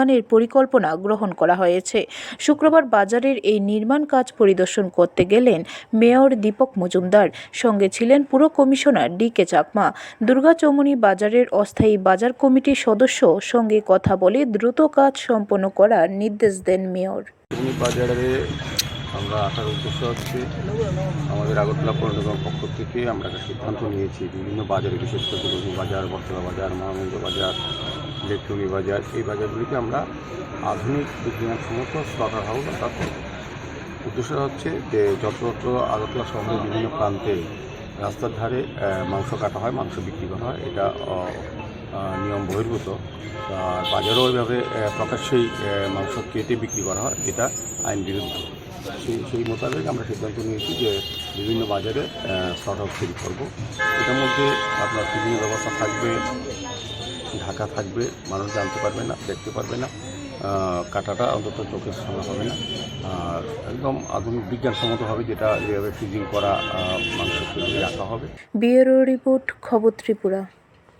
নির্মাণের পরিকল্পনা গ্রহণ করা হয়েছে। শুক্রবার বাজারের এই নির্মাণ কাজ পরিদর্শন করতে গেলেন মেয়র দীপক মজুমদার। সঙ্গে ছিলেন পুর কমিশনার ডি কে চাকমা দুর্গাচৌমুনি বাজারের অস্থায়ী বাজার কমিটির সদস্য সঙ্গে কথা বলে দ্রুত কাজ সম্পন্ন করার নির্দেশ দেন মেয়র। আমরা আসার উদ্দেশ্য হচ্ছে আমাদের আগরতলা পৌর নিগমের পক্ষ থেকে আমরা একটা সিদ্ধান্ত নিয়েছি, বিভিন্ন বাজারে, বিশেষ করে দুর্গী বাজার বর্তলা বাজার মহানন্দ বাজার ইলেকট্রনিক বাজার, এই বাজারগুলিকে আমরা আধুনিক বিজ্ঞানসম্মত স্লটার হাউস আমরা করব উদ্দেশ্য হচ্ছে যে যত্রতত্র আগরতলা শহরের বিভিন্ন প্রান্তে রাস্তার ধারে মাংস কাটা হয়, মাংস বিক্রি করা হয়। এটা নিয়ম বহির্ভূত। বাজারেও ওইভাবে প্রকাশ্যেই মাংস কেটে বিক্রি করা হয়। যেটা আইন বিরুদ্ধ। সেই সেই মোতাবেক আমরা সিদ্ধান্ত নিয়েছি যে বিভিন্ন বাজারে শর্ট আউট তৈরি করব। এটার মধ্যে আপনার বিভিন্ন ব্যবস্থা থাকবে, ঢাকা থাকবে, মানুষ জানতে পারবে না, দেখতে পারবে না কাটাটা অন্তত চোখের সামনে হবে না। আর একদম আধুনিক বিজ্ঞানসম্মত হবে যেটা যেভাবে ফ্রিজিং করা মানুষের রাখা হবে। ব্যুরো রিপোর্ট, খবর ত্রিপুরা।